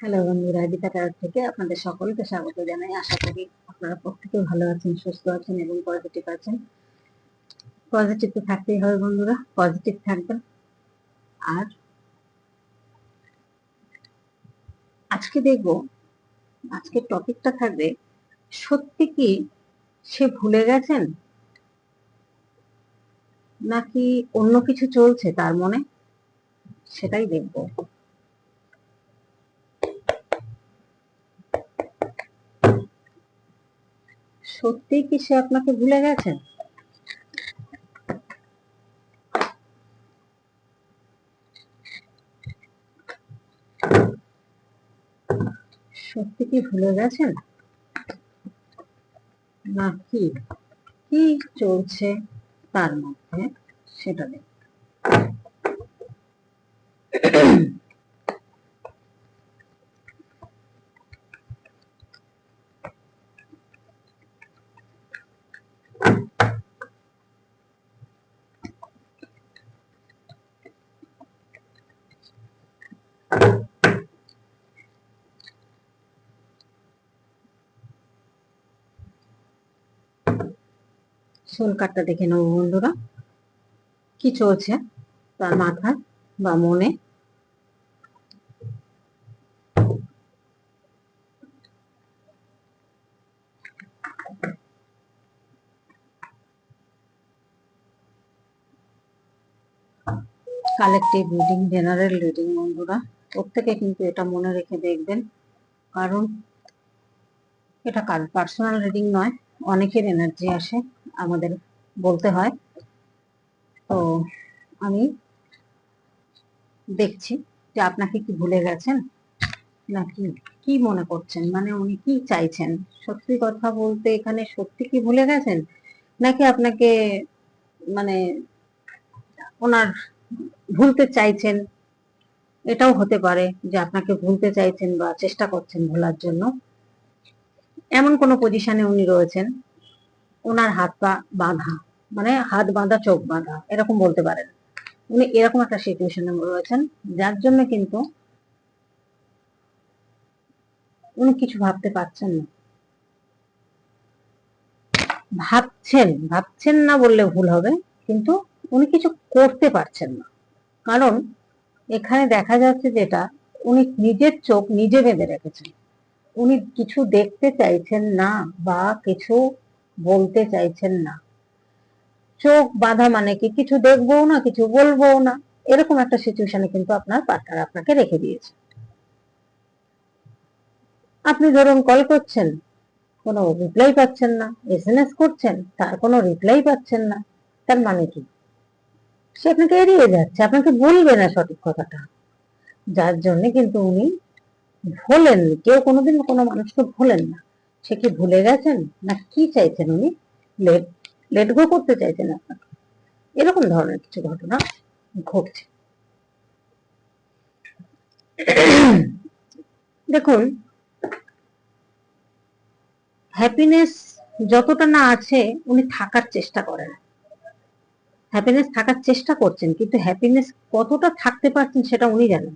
Hello বন্ধুরা Gita tyre থেকে আপনাদের সকলকে স্বাগত জানাই। আশা করি আপনারা প্রত্যেকে ভালো আছেন, সুস্থ আছেন এবং পজিটিভ আছেন। পজিটিভ তো থাকতেই হবে বন্ধুরা পজিটিভ থাকবেন। আর আজকে দেখব আজকের টপিকটা থাকবে, সত্যি কি সে ভুলে গেছেন? নাকি অন্য কিছু চলছে তার মনে? সেটাই দেখব। সত্যিই কি সে আপনাকে ভুলে গেছে? সত্যি কি ভুলে গেছেন? নাকি কি? চলছে তার মধ্যে? সেটা দেখ সোল কার্ডটা দেখে নেব বন্ধুরা। কি চলছে তার মাথায় বা মনে? কালেকটিভ রিডিং জেনারেল রিডিং বন্ধুরা। প্রত্যেকে কিন্তু এটা মনে রেখে দেখবেন। কারণ এটা কার পার্সোনাল রিডিং নয়, অনেকের এনার্জি আসে। আমাদের বলতে হয়। তো আমি দেখছি যে আপনাকে কি ভুলে গেছেন? নাকি কি মনে করছেন? মানে উনি কি চাইছেন? সত্যি কথা বলতে এখানে সত্যি কি ভুলে গেছেন? নাকি আপনাকে মানে ওনার ভুলতে চাইছেন? এটাও হতে পারে যে আপনাকে ভুলতে চাইছেন বা চেষ্টা করছেন ভোলার জন্য। এমন কোনো পজিশনে উনি রয়েছেন ওনার হাত পা বাঁধা মানে হাত বাঁধা, চোখ বাঁধা, এরকম বলতে পারেন। উনি এরকম একটা সিচুয়েশনে রয়েছেন, যার জন্য কিন্তু উনি কিছু ভাবতে পারছেন না। ভাবছেন ভাবছেন না বললে ভুল হবে, কিন্তু উনি কিছু করতে পারছেন না। কারণ এখানে দেখা যাচ্ছে যেটা, উনি নিজের চোখ নিজে বেঁধে রেখেছেন। উনি কিছু দেখতে চাইছেন না বা কিছু বলতে চাইছেন না। চোখ বাঁধা মানে কি? কিছু দেখব না, কিছু বলব না। এরকম একটা সিচুয়েশনে কিন্তু আপনার পার্টনার আপনাকে রেখে দিয়েছে। আপনি ধরুন কল করছেন, কোনো রিপ্লাই পাচ্ছেন না এসএমএস করছেন, তার কোনো রিপ্লাই পাচ্ছেন না, তার মানে কি? সে আপনাকে এড়িয়ে যাচ্ছে, আপনাকে বলবে না সঠিক কথাটা। যার জন্য কিন্তু উনি ভোলেন কেউ কোনোদিন কোনো মানুষকে ভোলেন না। সে কি ভুলে গেছেন? না, কি চাইছেন উনি? লেট লেট গো করতে চাইছেন আপনাকে। এরকম ধরনের কিছু ঘটনা ঘটছে। দেখুন হ্যাপিনেস যতটা না আছে, উনি থাকার চেষ্টা করেন। হ্যাপিনেস থাকার চেষ্টা করছেন, কিন্তু হ্যাপিনেস কতটা থাকতে পারছেন সেটা উনি জানেন।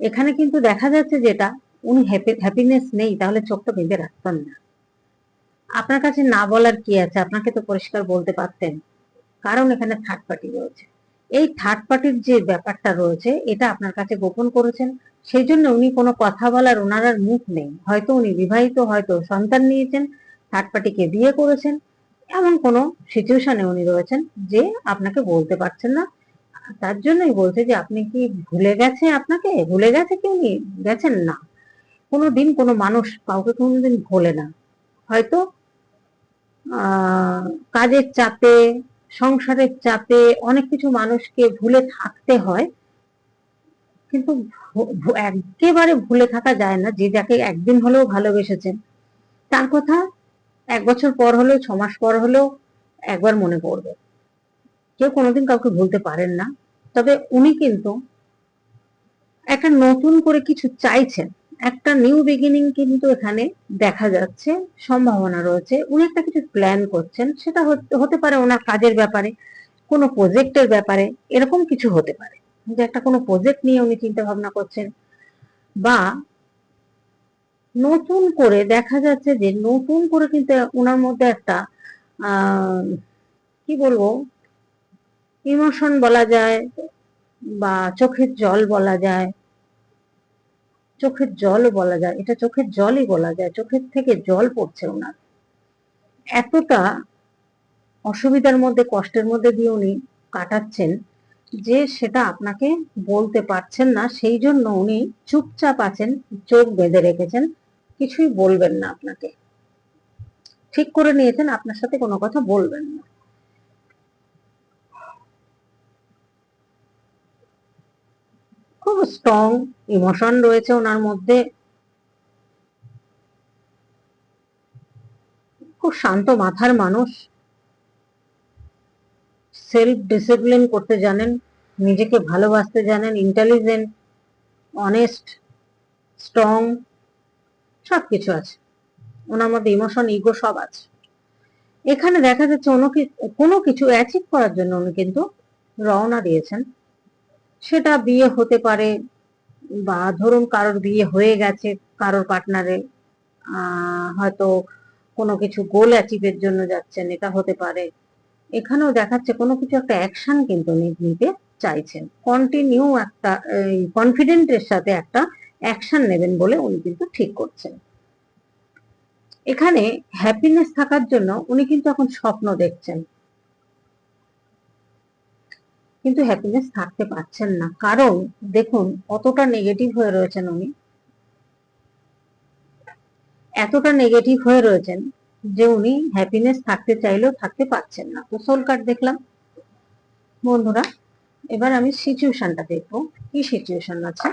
এখানে কিন্তু দেখা যাচ্ছে যেটা উনি হ্যাপিনেস নেই, তাহলে চোখটা বেঁধে রাখতেন না। আপনার কাছে না বলার কি আছে? আপনাকে তো পরিষ্কার বলতে পারতেন। কারণ এখানে থার্ড পার্টি রয়েছে। এই থার্ড পার্টির যে ব্যাপারটা রয়েছে, এটা আপনার কাছে গোপন করেছেন। সেই জন্য উনি কোনো কথা বলার ওনার আর মুখ নেই। হয়তো উনি বিবাহিত, হয়তো সন্তান নিয়েছেন থার্ড পার্টিকে বিয়ে করেছেন। এমন কোনো সিচুয়েশনে উনি রয়েছেন যে আপনাকে বলতে পারছেন না। তার জন্যই বলছে যে আপনি কি ভুলে গেছে আপনাকে? ভুলে গেছে কি উনি? গেছেন না। কোনো দিন কোনো মানুষ কাউকে কোনোদিন ভোলে না। হয়তো কাজের চাপে, সংসারের চাপে অনেক কিছু মানুষকে ভুলে থাকতে হয়। কিন্তু একেবারে ভুলে থাকা যায় না যে যাকে একদিন হলেও ভালোবেসেছেন। তার কথা এক বছর পর হলেও, ছ মাস পর হলেও একবার মনে পড়বে। কেউ কোনোদিন কাউকে ভুলতে পারেন না। তবে উনি কিন্তু একটা নতুন করে কিছু চাইছেন। একটা নিউ বিগিনিং কিন্তু এখানে দেখা যাচ্ছে, সম্ভাবনা রয়েছে। উনি একটা কিছু প্ল্যান করছেন, সেটা হতে পারে ওনার কাজের ব্যাপারে, কোনো প্রজেক্টের ব্যাপারে, এরকম কিছু হতে পারে। যে একটা কোনো প্রজেক্ট নিয়ে উনি চিন্তা ভাবনা করছেন, বা নতুন করে দেখা যাচ্ছে যে নতুন করে কিন্তু ওনার মধ্যে একটা কি বলব ইমোশন বলা যায়, বা চোখের জল বলা যায় চোখের জলও বলা যায়, এটা চোখের জলই বলা যায়, চোখের থেকে জল পড়ছে ওনার। এতটা অসুবিধার মধ্যে, কষ্টের মধ্যে দিয়ে উনি কাটাচ্ছেন যে সেটা আপনাকে বলতে পারছেন না, সেই জন্য উনি চুপচাপ আছেন, চোখ বেঁধে রেখেছেন, কিছুই বলবেন না আপনাকে। ঠিক করে নিয়েছেন, আপনার সাথে কোনো কথা বলবেন না। খুব স্ট্রং ইমোশন রয়েছে ওনার মধ্যে। খুব শান্ত মাথার মানুষ। সেলফ ডিসিপ্লিন করতে জানেন, নিজেকে ভালোবাসতে জানেন ইন্টেলিজেন্ট অনেস্ট স্ট্রং সবকিছু আছে। ওনার মধ্যে ইমোশন ইগো সব আছে। এখানে দেখা যাচ্ছে কোনো কিছু অ্যাচিভ করার জন্য উনি কিন্তু রওনা দিয়েছেন। সেটা বিয়ে হতে পারে বা ধরুন কারোর বিয়ে হয়ে গেছে, কারোর পার্টনারে হয়তো কোনো কিছু গোল অ্যাচিভের জন্য যাচ্ছেন, এটা হতে পারে। এখানেও দেখাচ্ছে কোনো কিছু একটা অ্যাকশন কিন্তু নিতে চাইছেন। কন্টিনিউ একটা কনফিডেন্টের সাথে একটা অ্যাকশন নেবেন বলে উনি কিন্তু ঠিক করছেন। এখানে হ্যাপিনেস থাকার জন্য উনি কিন্তু এখন স্বপ্ন দেখছেন। কিন্তু হ্যাপিনেস থাকতে পারছেন না। কারণ দেখুন, অতটা নেগেটিভ হয়ে রয়েছেন উনি। এতটা নেগেটিভ হয়ে রয়েছেন যে উনি হ্যাপিনেস থাকতে চাইলেও থাকতে পারছেন না। তো সোল কার্ড দেখলাম। বন্ধুরা, এবার আমি সিচুয়েশনটা দেখব। কি সিচুয়েশন আছে?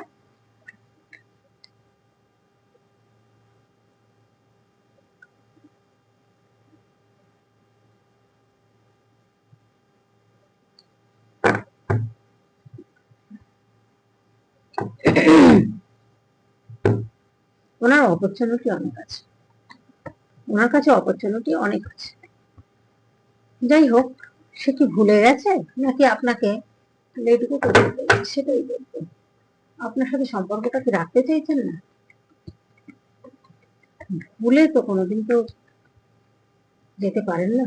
ওনার অপরচুনিটি অনেক আছে। ওনার কাছে অপরচুনিটি অনেক আছে। যাই হোক, সে কি ভুলে গেছে? নাকি আপনাকে লেট গো করে সেটাই বলব। আপনার সাথে সম্পর্কটা কি রাখতে চাইছেন না? ভুলে তো কোনোদিন তো যেতে পারেন না।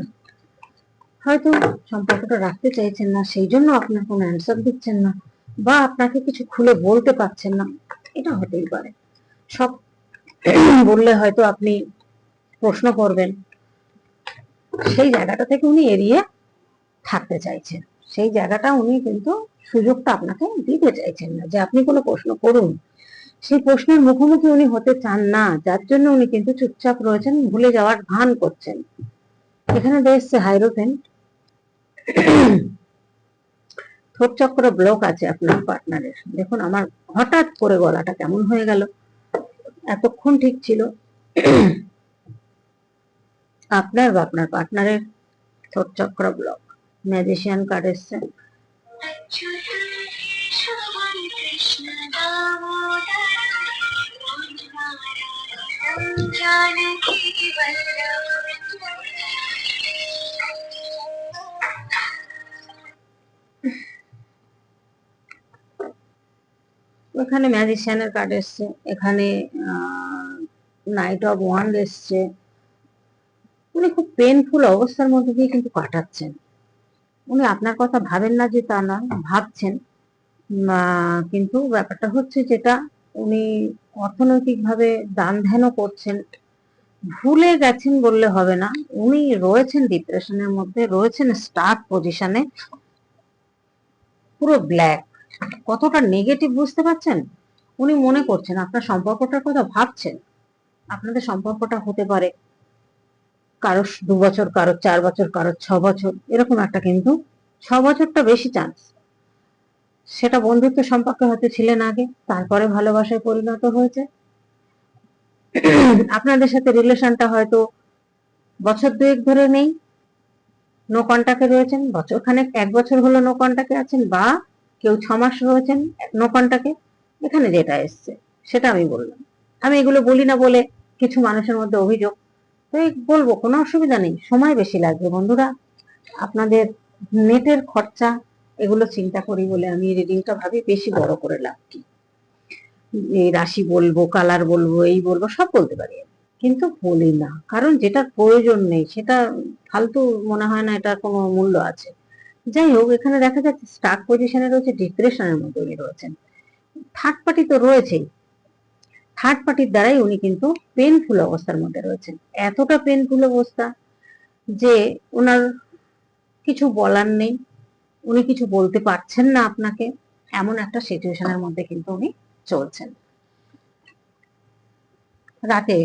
হয়তো সম্পর্কটা রাখতে চাইছেন না সেই জন্য আপনার কোনো অ্যান্সার দিচ্ছেন না। বা আপনাকে কিছু খুলে বলতে পারছেন না, এটা হতেই পারে। সব বললে হয়তো আপনি প্রশ্ন করবেন, সেই জায়গাটা থেকে উনি এড়িয়ে থাকতে চাইছেন। সেই জায়গাটা উনি কিন্তু সুযোগটা আপনাকে দিতে চাইছেন না, যে আপনি কোনো প্রশ্ন করুন। সেই প্রশ্নের মুখোমুখি উনি হতে চান না, যার জন্য উনি কিন্তু চুপচাপ রয়েছেন, ভুলে যাওয়ার ভান করছেন। এখানে দেখছে হাইরোফেন থোটচক্র ব্লক আছে আপনার পার্টনারের দেখুন, আমার হঠাৎ করে গলাটা কেমন হয়ে গেল। এতক্ষণ ঠিক ছিল। আপনার বা আপনার পার্টনারের থোটচক্র ব্লক ম্যাজিশিয়ান কার্ড এসছে। জানকী বল্লভ এখানে ম্যাজিশিয়ানের কার্ড এসছে, এখানে নাইট অফ ওয়ান্ড এসছে। উনি খুব পেনফুল অবস্থার মধ্যে দিয়ে কিন্তু কাটাচ্ছেন উনি আপনার কথা ভাবেন না যে তা না, ভাবছেন। কিন্তু ব্যাপারটা হচ্ছে যেটা, উনি অর্থনৈতিকভাবে দান ধ্যানও করছেন। ভুলে গেছেন বললে হবে না, উনি রয়েছেন ডিপ্রেশনের মধ্যে, রয়েছেন স্টার্ট পজিশনে পুরো ব্ল্যাক কতটা নেগেটিভ বুঝতে পারছেন? উনি মনে করছেন আপনার সম্পর্কটার কথা ভাবছেন। আপনাদের সম্পর্কটা হতে পারে কারও দু বছর, কারও চার বছর, কারও ছ বছর, এরকম একটা কিন্তু ছ বছরটা বেশি চান্স সেটা বন্ধুত্ব সম্পর্কে হয়তো ছিলেন আগে, তারপরে ভালোবাসায় পরিণত হয়েছে। আপনাদের সাথে রিলেশনটা হয়তো বছর দুয়েক ধরে নেই। নো কন্টাক্টে রয়েছেন, বছর খানেক, এক বছর হলো নো কন্টাক্টে আছেন বা কেউ ছ মাস রয়েছেন নো এখানে যেটা এসছে, সেটা আমি বললাম। আমি এগুলো বলি না বলে কিছু মানুষের মধ্যে অভিযোগ। তো বলব, কোনো অসুবিধা নেই, সময় বেশি লাগবে। বন্ধুরা, আপনাদের নেটের খরচা, এগুলো চিন্তা করি বলে আমি রিডিংটা ভাবি, বেশি বড় করে লাভ কি? এই রাশি বলব, কালার বলব, এই বলব, সব বলতে পারি। কিন্তু বলি না, কারণ যেটার প্রয়োজন নেই, সেটা ফালতু মনে হয় না, এটার কোনো মূল্য আছে। যাই হোক, এখানে দেখা যাচ্ছে স্টাক পজিশনে রয়েছে ডিপ্রেশনের মধ্যে উনি রয়েছেন। থার্ড পার্টি তো রয়েছেই। থার্ড পার্টির দ্বারাই উনি কিন্তু পেনফুল অবস্থার মধ্যে রয়েছেন। এতটা পেনফুল অবস্থা যে ওনার কিছু বলার নেই। উনি কিছু বলতে পারছেন না আপনাকে। এমন একটা সিচুয়েশনের মধ্যে কিন্তু উনি চলছেন। রাতে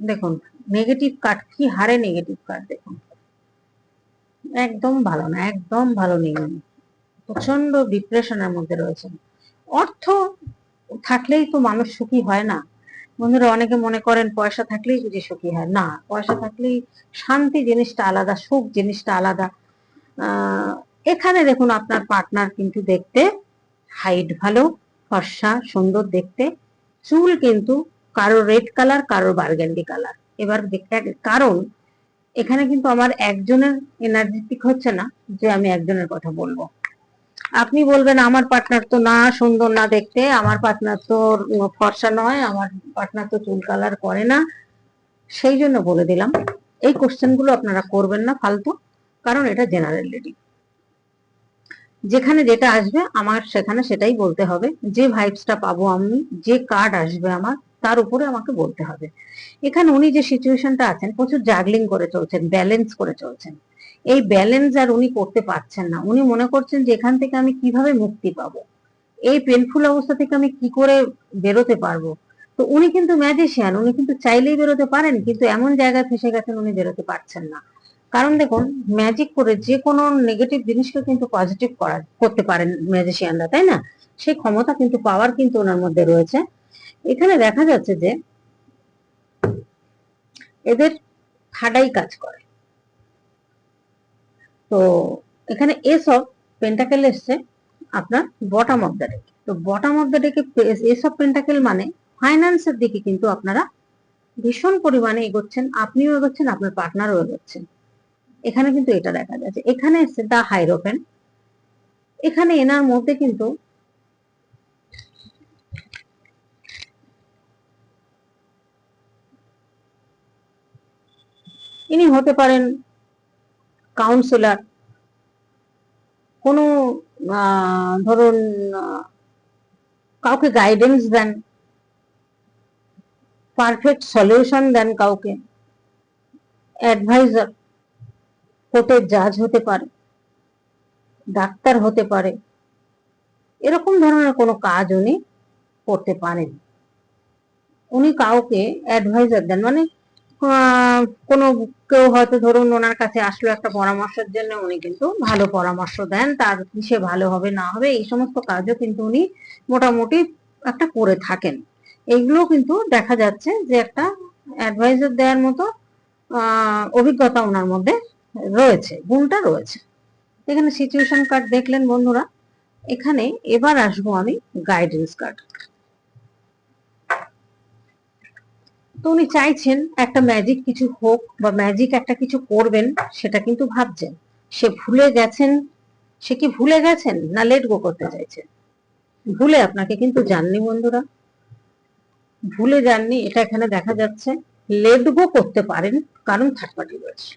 দেখুন নেগেটিভ কার্ড কি হারে নেগেটিভ কার্ড দেখুন। একদম ভালো না, একদম ভালো নেই প্রচণ্ড ডিপ্রেশনের মধ্যে রয়েছেন। অর্থ থাকলেই তো মানুষ সুখী হয় না। বন্ধুরা, অনেকে মনে করেন পয়সা থাকলেই বুঝি সুখী হয়। না, পয়সা থাকলেই শান্তি জিনিসটা আলাদা, সুখ জিনিসটা আলাদা। এখানে দেখুন আপনার পার্টনার কিন্তু দেখতে হাইট ভালো, ফর্সা, সুন্দর দেখতে। চুল কিন্তু কারও রেড কালার কারও বার্গেন্ডি কালার এবার কারণ এখানে কিন্তু আমার একজনের এনার্জেটিক হচ্ছে না, যে আমি একজনের কথা বলব। আপনি বলবেন, আমার পার্টনার তো না, সুন্দর না দেখতে, আমার পার্টনার তো ফর্সা নয়, আমার পার্টনার তো চুল কালার করে না। সেই জন্য বলে দিলাম, এই কোশ্চেনগুলো আপনারা করবেন না ফালতু, কারণ এটা জেনারেল রিডিং যেখানে যেটা আসবে, আমার সেখানে সেটাই বলতে হবে, যে ভাইবসটা পাবো আমি, যে কার্ড আসবে আমার তার উপরে আমাকে বলতে হবে। এখানে উনি যে সিচুয়েশনটা আছেন, প্রচুর জাগলিং করে চলছেন ব্যালেন্স করে চলছেন। এই ব্যালেন্স আর উনি করতে পারছেন না। উনি মনে করছেন যে এখান থেকে আমি কীভাবে মুক্তি পাবো? এই পেনফুল অবস্থা থেকে আমি কি করে বেরোতে পারব? তো উনি কিন্তু ম্যাজিশিয়ান উনি কিন্তু চাইলেই বেরোতে পারেন, কিন্তু এমন জায়গায় ফেসে গেছেন উনি বেরোতে পারছেন না। কারণ দেখুন ম্যাজিক করে যে কোনো নেগেটিভ জিনিসকে কিন্তু পজিটিভ করা, করতে পারেন ম্যাজিশিয়ানরা তাই না? সেই ক্ষমতা কিন্তু পাওয়ার কিন্তু ওনার মধ্যে রয়েছে। এখানে দেখা যাচ্ছে যে এদের ঠাডাই কাজ করে। তো এখানে এস অফ পেন্টাকেল এসছে আপনার বটম অফ দ্য ডেক তো বটম অফ দ্য ডেকে এস অফ পেন্টাকেল মানে ফাইন্যান্সের দিকে কিন্তু আপনারা ভীষণ পরিমাণে এগোচ্ছেন, আপনিও এগোচ্ছেন, আপনার পার্টনারও এগোচ্ছেন। এখানে কিন্তু এটা দেখা যাচ্ছে। এখানে এসছে দা হাইরোপেন এখানে এনার মধ্যে কিন্তু ইনি হতে পারেন কাউন্সিলর কোনো ধরুন কাউকে গাইডেন্স দেন পারফেক্ট সলিউশন দেন কাউকে অ্যাডভাইজার কোর্টের জাজ হতে পারে, ডাক্তার হতে পারে, এরকম ধরনের কোনো কাজ উনি করতে পারেন। উনি কাউকে অ্যাডভাইজার দেন মানে কোনো কেউ হয়তো ধরুন ওনার কাছে আসলো একটা পরামর্শের জন্য, উনি কিন্তু ভালো পরামর্শ দেন, তার কিসে ভালো হবে না হবে, এই সমস্ত কাজও কিন্তু উনি মোটামুটি একটা করে থাকেন। এগুলো কিন্তু দেখা যাচ্ছে যে একটা অ্যাডভাইজার দেওয়ার মতো অভিজ্ঞতা ওনার মধ্যে রয়েছে গুণটা রয়েছে। এখানে সিচুয়েশন কার্ড দেখলেন বন্ধুরা। এখানে এবার আসব আমি গাইডেন্স কার্ড তো উনি চাইছেন একটা ম্যাজিক কিছু হোক বা ম্যাজিক একটা কিছু করবেন, সেটা কিন্তু ভাবছেন। সে ভুলে গেছেন, সে কি ভুলে গেছেন না লেট গো করতে চাইছেন? ভুলে আপনাকে কিন্তু জাননি বন্ধুরা। ভুলে যাননি, এটা এখানে দেখা যাচ্ছে। লেট গো করতে পারেন, কারণ থার্ড পার্টি রয়েছে।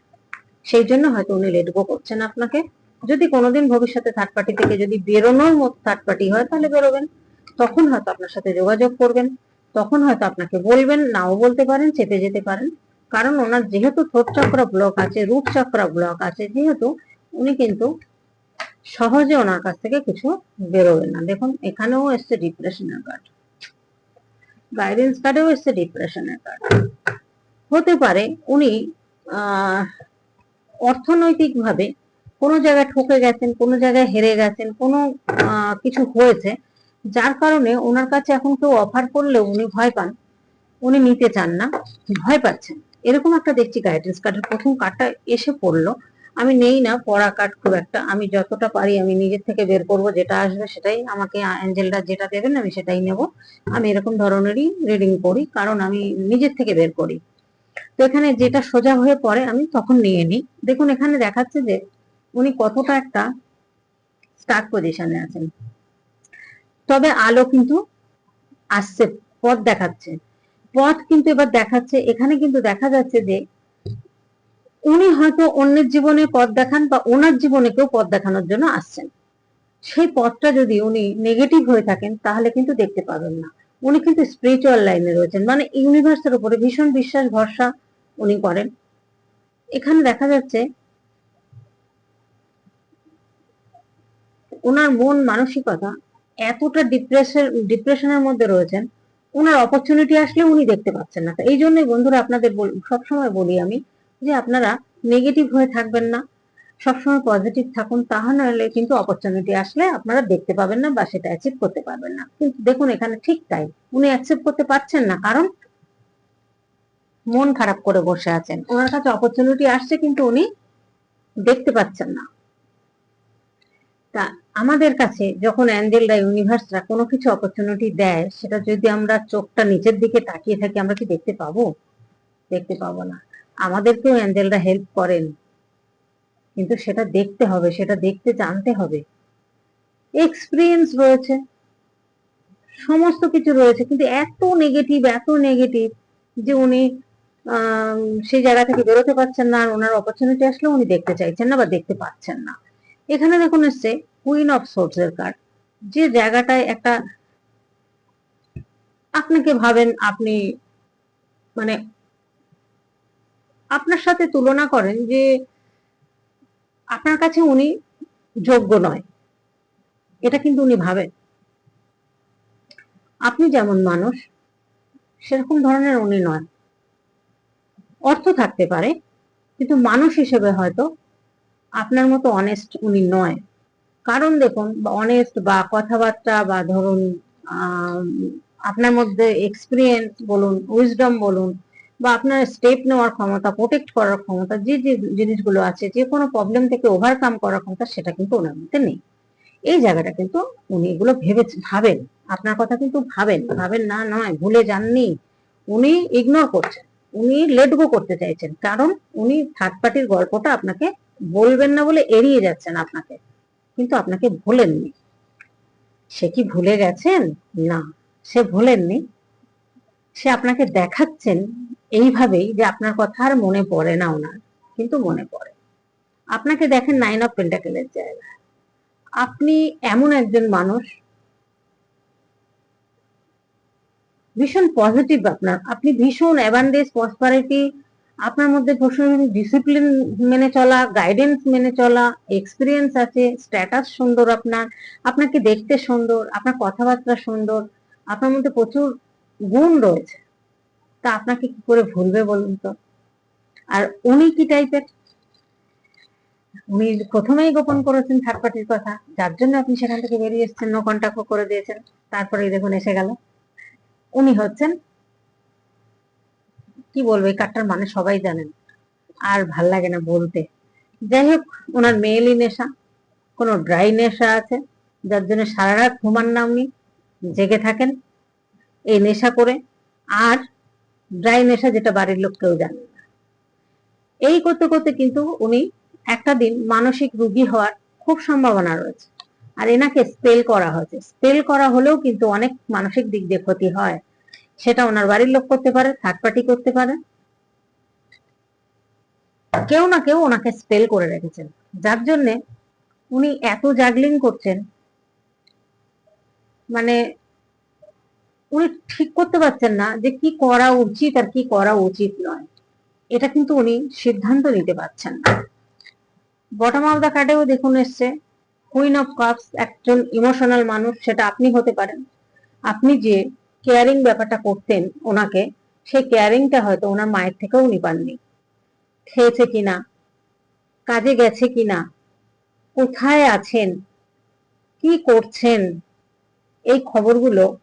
সেই জন্য হয়তো উনি লেট গো করছেন আপনাকে। যদি কোনোদিন ভবিষ্যতে থার্ড পার্টি থেকে যদি বেরোনোর মতো থার্ড পার্টি হয়, তাহলে বেরোবেন। তখন হয়তো আপনার সাথে যোগাযোগ করবেন। তখন হয়তো আপনাকে বলবেন, নাও বলতে পারেন, চেপে যেতে পারেন। কারণ ওনার যেহেতু থ্রোট চক্র ব্লক আছে রুট চক্র ব্লক আছে, যেহেতু উনি কিন্তু সহজে ওনার কাছ থেকে কিছু বেরোবে না। দেখুন, এখানেও এসছে ডিপ্রেশনের কার্ড গাইডেন্স কার্ডেও এসছে ডিপ্রেশনের কার্ড হতে পারে উনি অর্থনৈতিকভাবে কোনো জায়গায় ঠকে গেছেন, কোনো জায়গায় হেরে গেছেন, কোনো কিছু হয়েছে যার কারণে ওনার কাছে এখন কেউ অফার করলেও উনি ভয় পান। উনি নিতে চান না, ভয় পাচ্ছেন। এরকম একটা দেখছি গাইডেন্স কার্ডের প্রথম কার্ডটা এসে পড়ল। আমি নেই না, পড়া কার্ড খুব একটা। আমি যতটা পারি আমি নিজের থেকে বের করব, যেটা আসবে সেটাই। আমাকে অ্যাঞ্জেলটা যেটা দেবেন আমি সেটাই নেব। আমি এরকম ধরনেরই রিডিং করি, কারণ আমি নিজের থেকে বের করি। তো এখানে যেটা সোজা হয়ে পড়ে, আমি তখন নিয়ে নিই। দেখুন, এখানে দেখাচ্ছে যে উনি কতটা একটা স্টার্ট পজিশনে আছেন। তবে আলো কিন্তু আসছে, পথ দেখাচ্ছে। পথ কিন্তু এবার দেখাচ্ছে, এখানে কিন্তু দেখা যাচ্ছে যে উনি হয়তো অন্যের জীবনে পথ দেখান বা ওনার জীবনে কেউ পথ দেখানোর জন্য আসছেন। সেই পথটা যদি উনি নেগেটিভ হয়ে থাকেন, তাহলে কিন্তু দেখতে পাবেন না। উনি কিন্তু স্পিরিচুয়াল লাইনে রয়েছেন মানে ইউনিভার্সের উপরে ভীষণ বিশ্বাস, ভরসা উনি করেন। এখানে দেখা যাচ্ছে ওনার মন মানসিকতা এতটা ডিপ্রেশন ডিপ্রেশনের মধ্যে রয়েছেন ওনার অপরচুনিটি আসলে উনি দেখতে পাচ্ছেন না। তো এই জন্যই বন্ধুরা আপনাদের সবসময় বলি আমি যে আপনারা নেগেটিভ হয়ে থাকবেন না, সবসময় পজিটিভ থাকুন তাহলে কিন্তু অপরচুনিটি আসলে আপনারা দেখতে পাবেন না বা সেটা অ্যাচিভ করতে পারবেন না। কিন্তু দেখুন এখানে ঠিক তাই, উনি অ্যাকসেপ্ট করতে পারছেন না, কারণ মন খারাপ করে বসে আছেন। ওনার কাছে অপরচুনিটি আসছে কিন্তু উনি দেখতে পাচ্ছেন না। আমাদের কাছে যখন অ্যাঞ্জেলরা ইউনিভার্সরা কোনো কিছু অপরচুনিটি দেয়, সেটা যদি আমরা চোখটা নিচের দিকে তাকিয়ে থাকি, আমরা কি দেখতে পাবো? দেখতে পাবো না। আমাদেরকেও অ্যাঞ্জেলরা হেল্প করেন। কিন্তু সেটা দেখতে হবে, সেটা দেখতে জানতে হবে। এক্সপিরিয়েন্স রয়েছে। সমস্ত কিছু রয়েছে, কিন্তু এত নেগেটিভ এত নেগেটিভ যে উনি সেই জায়গা থেকে বেরোতে পারছেন না, আর ওনার অপরচুনিটি আসলে উনি দেখতে চাইছেন না বা দেখতে পাচ্ছেন না। এখানে দেখুন এসছে কুইন অফ সোর্স এর কার্ড যে জায়গাটায় একটা আপনাকে ভাবেন আপনি মানে আপনার সাথে তুলনা করেন যে আপনার কাছে উনি যোগ্য নয়। এটা কিন্তু উনি ভাবেন। আপনি যেমন মানুষ, সেরকম ধরনের উনি নয়। অর্থ থাকতে পারে, কিন্তু মানুষ হিসেবে হয়তো আপনার মতো অনেস্ট উনি নয়। কারণ দেখুন অনেস্ট বা কথাবার্তা বা ধরুন আপনার মধ্যে এক্সপিরিয়েন্স বলুন উইজডম বলুন, বা আপনার স্টেপ নেওয়ার ক্ষমতা প্রোটেক্ট করার ক্ষমতা, যে যে জিনিসগুলো আছে, যে কোনো প্রবলেম থেকে ওভারকাম করার ক্ষমতা, সেটা কিন্তু ওনার মধ্যে নেই। এই জায়গাটা কিন্তু উনি এগুলো ভেবে ভাবেন। আপনার কথা কিন্তু ভাবেন। ভাবেন না, নয়, ভুলে যাননি। উনি ইগনোর করছেন। উনি লেট গো করতে চাইছেন। কারণ উনি থার্ড পার্টির গল্পটা আপনাকে বলবেন না বলে এড়িয়ে যাচ্ছেন আপনাকে। কিন্তু আপনাকে ভুলেননি। সে কি ভুলে গেছেন? না, সে ভুলেননি। সে আপনাকে দেখাচ্ছেন এইভাবেই যে আপনার কথা আর মনে পড়ে না ওনার, কিন্তু মনে পড়ে। আপনাকে দেখেন নাইন অফ পেন্টাকেলের জায়গায়। আপনি এমন একজন মানুষ, ভীষণ পজিটিভ আপনার। আপনি ভীষণ অ্যাবান্ডেন্স প্রসপারিটি আপনার মধ্যে ডিসিপ্লিন মেনে চলা গাইডেন্স মেনে চলা এক্সপিরিয়েন্স আছে স্ট্যাটাস সুন্দর আপনার, আপনাকে দেখতে সুন্দর, আপনার কথাবার্তা সুন্দর, আপনার মধ্যে প্রচুর গুণ রয়েছে। তা আপনাকে কি করে ভুলবে বলুন তো? আর উনি কি টাইপের উনি প্রথমেই গোপন করেছেন থার্ড পার্টির কথা, যার জন্য আপনি সেখান থেকে বেরিয়ে এসেছেন নো কন্ট্যাক্ট করে দিয়েছেন তারপরে দেখুন এসে গেল। উনি হচ্ছেন কি বলব, এই কার্ডটার মানে সবাই জানেন। আর ভালো লাগে না বলতে। যাই হোক, ওনার মেয়েলি নেশা, কোনো ড্রাই নেশা আছে, যার জন্য সারা রাত ঘুমান না উনি জেগে থাকেন, এই নেশা করে। আর ড্রাই নেশা যেটা বাড়ির লোক কেউ জানে এই করতে করতে কিন্তু উনি একটা দিন মানসিক রুগী হওয়ার খুব সম্ভাবনা রয়েছে। আর এনাকে স্পেল করা হয়েছে। স্পেল করা হলেও কিন্তু অনেক মানসিক দিক দিয়ে ক্ষতি হয়। সেটা ওনার বাড়ির লোক করতে পারে থার্ড পার্টি করতে পারে। কেউ না কেউ ওনাকে স্পেল করে রেখেছেন। যার জন্য উনি এত জাগলিং করছেন। মানে উনি ঠিক করতে পারছেন না যে কি করা উচিত আর কি করা উচিত নয়। এটা কিন্তু উনি সিদ্ধান্ত নিতে পারছেন না। বটম অফ দ্য কার্ডেও দেখুন এসছে কুইন অফ কাপস একজন ইমোশনাল মানুষ, সেটা আপনি হতে পারেন। আপনি যে কেয়ারিং ব্যাপারটা করতেন ওনাকে সেই কেয়ারিংটা হয়তো ওনার মায়ের থেকেও উনি পাননি খেয়েছে কিনা? কাজে গেছে কিনা? কোথায় আছেন? কি করছেন? এই খবরগুলো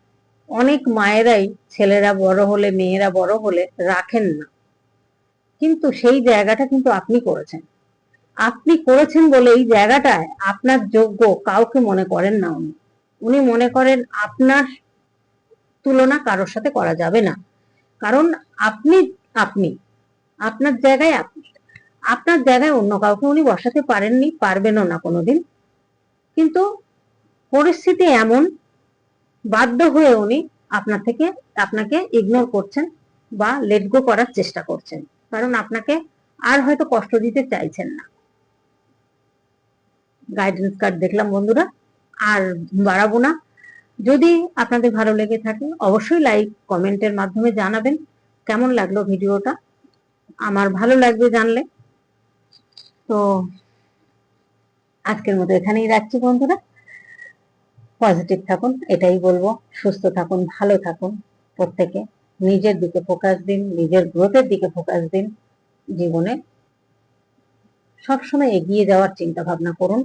অনেক মায়েরাই, ছেলেরা বড় হলে, মেয়েরা বড় হলে রাখেন না। কিন্তু সেই জায়গাটা কিন্তু আপনি করেছেন। আপনি করেছেন বলে এই জায়গাটায় আপনার যোগ্য কাউকে মনে করেন না উনি। উনি মনে করেন আপনার তুলনা কারোর সাথে করা যাবে না। কারণ আপনি আপনি, আপনার জায়গায় আপনি আপনার জায়গায় অন্য কাউকে উনি বসাতে পারেননি, পারবেনও না কোনোদিন। কিন্তু পরিস্থিতি এমন, বাধ্য হয়ে উনি আপনার থেকে, আপনাকে ইগনোর করছেন বা লেট গো করার চেষ্টা করছেন। কারণ আপনাকে আর হয়তো কষ্ট দিতে চাইছেন না। গাইডেন্স কার্ড দেখলাম বন্ধুরা, আর বাড়াবো না। যদি আপনাদের ভালো লেগে থাকে, অবশ্যই লাইক কমেন্টের মাধ্যমে জানাবেন কেমন লাগল ভিডিওটা। আমার ভালো লাগবে জানলে। তো আজকের মতো এখানেই রাখছি বন্ধুরা। পজিটিভ থাকুন, এটাই বলব। সুস্থ থাকুন, ভালো থাকুন প্রত্যেকে। নিজের দিকে ফোকাস দিন, নিজের গ্রোথের দিকে ফোকাস দিন। জীবনে সবসময় এগিয়ে যাওয়ার চিন্তা ভাবনা করুন।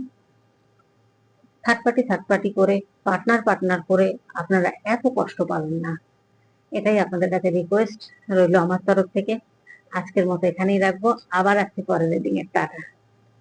থার্ড পার্টি থার্ড পার্টি করে পার্টনার পার্টনার করে আপনারা এত কষ্ট পাবেন না। এটাই আপনাদের কাছে রিকোয়েস্ট রইল আমার তরফ থেকে। আজকের মতো এখানেই রাখব। আবার আসছি পরের রিডিং টাটা।